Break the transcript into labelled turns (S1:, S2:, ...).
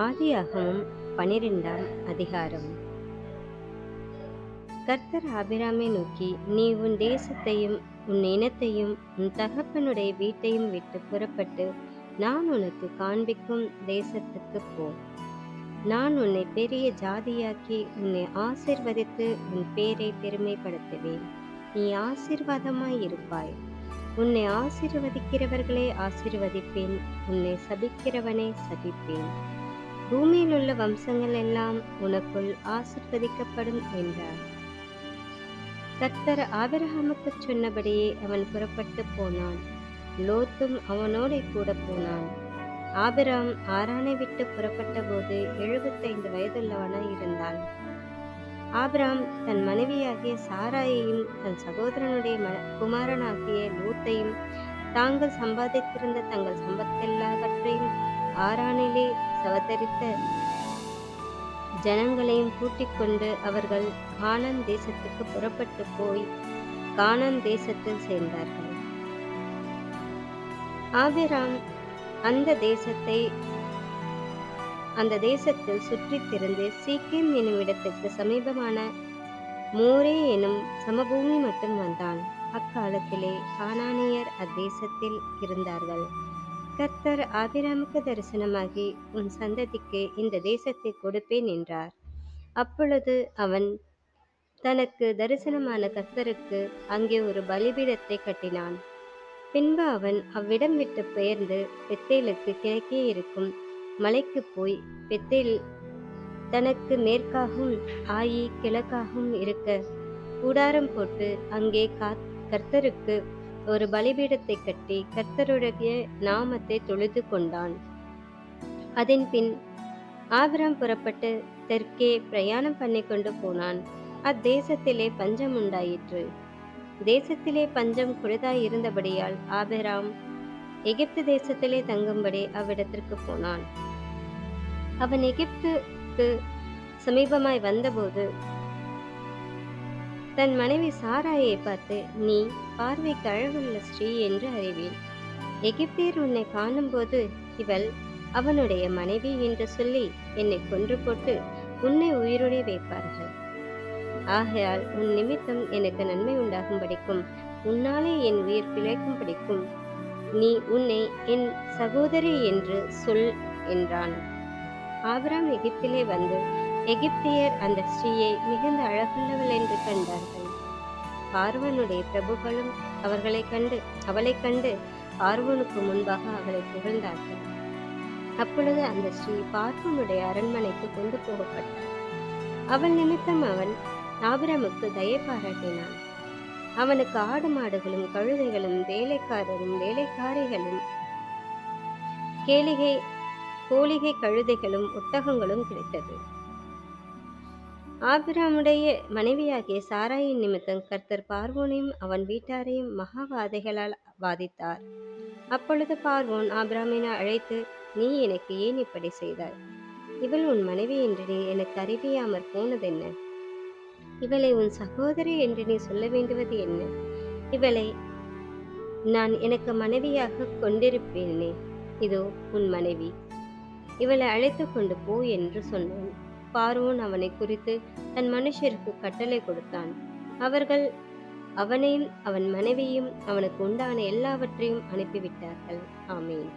S1: ஆதியாகமும் பனிரெண்டாம் அதிகாரம். கர்த்தர் ஆபிராமை நோக்கி நீ உன் தேசத்தையும் உன் இனத்தையும் உன் தகப்பனுடைய வீட்டையும் விட்டு புறப்பட்டு நான் உனக்கு காண்பிக்கும் தேசத்துக்கு போ. நான் உன்னை பெரிய ஜாதியாக்கி உன்னை ஆசிர்வதித்து உன் பேரை பெருமைப்படுத்துவேன். நீ ஆசீர்வாதமாய் இருப்பாய். உன்னை ஆசிர்வதிக்கிறவர்களை ஆசிர்வதிப்பேன். உன்னை சபிக்கிறவனே சபிப்பேன். பூமியில் உள்ள வம்சங்கள் எல்லாம் உனக்குள் ஆசிர்வதிக்கப்படும் என்றார். கர்த்தர் ஆபிரகாமுக்கு சொன்னபடியே அவன் புறப்பட்டு போனான். லோத்தும் அவனோட கூட போனான். ஆபிராம் ஆரானை விட்டு புறப்பட்ட போது எழுபத்தைந்து வயதுள்ளவனாய் இருந்தான். ஆபிராம் தன் மனைவியாகிய சாராயையும் தன் சகோதரனுடைய ம- குமாரனாகிய லூத்தையும் தாங்கள் சம்பாதித்திருந்த தங்கள் சம்பத்தெல்லாவற்றையும் ஆரானிலே சவதரித்த ஜனங்களையும் கூட்டிக் கொண்டு அவர்கள் கானான் தேசத்துக்கு புறப்பட்டு போய் கானான் தேசத்தில் சேர்ந்தார்கள். ஆபிராம் அந்த தேசத்தை அந்த தேசத்தில் சுற்றித் திரிந்து சீக்கிம் எனும் இடத்துக்கு சமீபமான மோரே எனும் சமபூமி மட்டும் வந்தான். அக்காலத்திலே கானானியர் அத்தேசத்தில் இருந்தார்கள். கர்த்தர் ஆபிராமுக்கு தரிசனமாகி உன் சந்ததிக்கு இந்த தேசத்தை கொடுப்பேன் என்றார் அப்பொழுது அவன் தனக்கு தரிசனமான கர்த்தருக்கு அங்கே ஒரு பலிபீடத்தை கட்டினான். பின்பு அவன் அவ்விடம் விட்டு பெயர்ந்து பெத்தேலுக்கு கிழக்கே இருக்கும் மலைக்கு போய் பெத்தேல் தனக்கு மேற்காகவும் ஆயி கிழக்காகவும் இருக்க கூடாரம் போட்டு அங்கே கர்த்தருக்கு ஒரு பலிபீடத்தை கட்டி கர்த்தருடைய நாமத்தை தொழுது கொண்டான். அதன் பின் ஆபிரம் புறப்பட்டு தெற்கே பிரயாணம் பண்ணி கொண்டு போனான். அத்தேசத்திலே பஞ்சம் உண்டாயிற்று. தேசத்திலே பஞ்சம் குழுதாய் இருந்தபடியால் ஆபிராம் எகிப்து தேசத்திலே தங்கும்படி அவ்விடத்திற்கு போனான். அவன் எகிப்துக்கு சமீபமாய் வந்தபோது தன் மனைவி சாராயை பார்த்து நீ பார்வைக்கு அழகுள்ள ஸ்ரீ என்று அறிவேன். எகிப்தியர் உன்னை காணும்போது இவள் அவனுடைய மனைவி என்று சொல்லி என்னை கொன்று போட்டு உன்னை உயிரோடே வைப்பார்கள். ஆகையால் உன் நிமித்தம் எனக்கு நன்மை உண்டாகும்படிக்கும் உன்னாலே என் உயிர் பிழைக்கும்படிக்கும் நீ உன்னை என் சகோதரி என்று சொல் என்றான். ஆபிராம் எகிப்திலே வந்து எகிப்தியர் அந்த ஸ்ரீயை மிகுந்த அழகுள்ளவள் என்று கண்டார்கள். பார்வனுடைய பிரபுகளும் அவர்களை கண்டு அவளைக் கண்டு பார்வனுக்கு முன்பாக அவளை புகழ்ந்தார்கள். அப்பொழுது அந்த ஸ்ரீ பார்வனுடைய அரண்மனைக்கு கொண்டு போகப்பட்டார் அவள் நிமித்தம் அவன் ஆபிரமுக்கு தயை பாராட்டினான். அவனுக்கு ஆடு மாடுகளும் கழுதைகளும் வேலைக்காரரும் வேலைக்காரிகளும் கேளிகை கோலிகை கழுதைகளும் ஒட்டகங்களும் கிடைத்தது. ஆபிராமுடைய மனைவியாகிய சாராயின் நிமித்தம் கர்த்தர் பார்வோனையும் அவன் வீட்டாரையும் மகாவாதைகளால் வாதித்தார். அப்பொழுது பார்வோன் ஆபிராமினை அழைத்து நீ எனக்கு ஏன் இப்படி செய்தாய்? இவள் உன் மனைவி என்று நீ எனக்கு அறிவியாமற் போனதென்ன? இவளை உன் சகோதரி என்று நீ சொல்ல வேண்டுவது என்ன? இவளை நான் எனக்கு மனைவியாக கொண்டிருப்பேனே இதோ உன் மனைவி. இவளை அழைத்து கொண்டு போ என்று சொன்னான். பார்வோன் அவனை குறித்து தன் மனுஷருக்கு கட்டளை கொடுத்தான். அவர்கள் அவனையும் அவன் மனைவியும் அவனுக்கு உண்டான எல்லாவற்றையும் அனுப்பிவிட்டார்கள். ஆமீன்.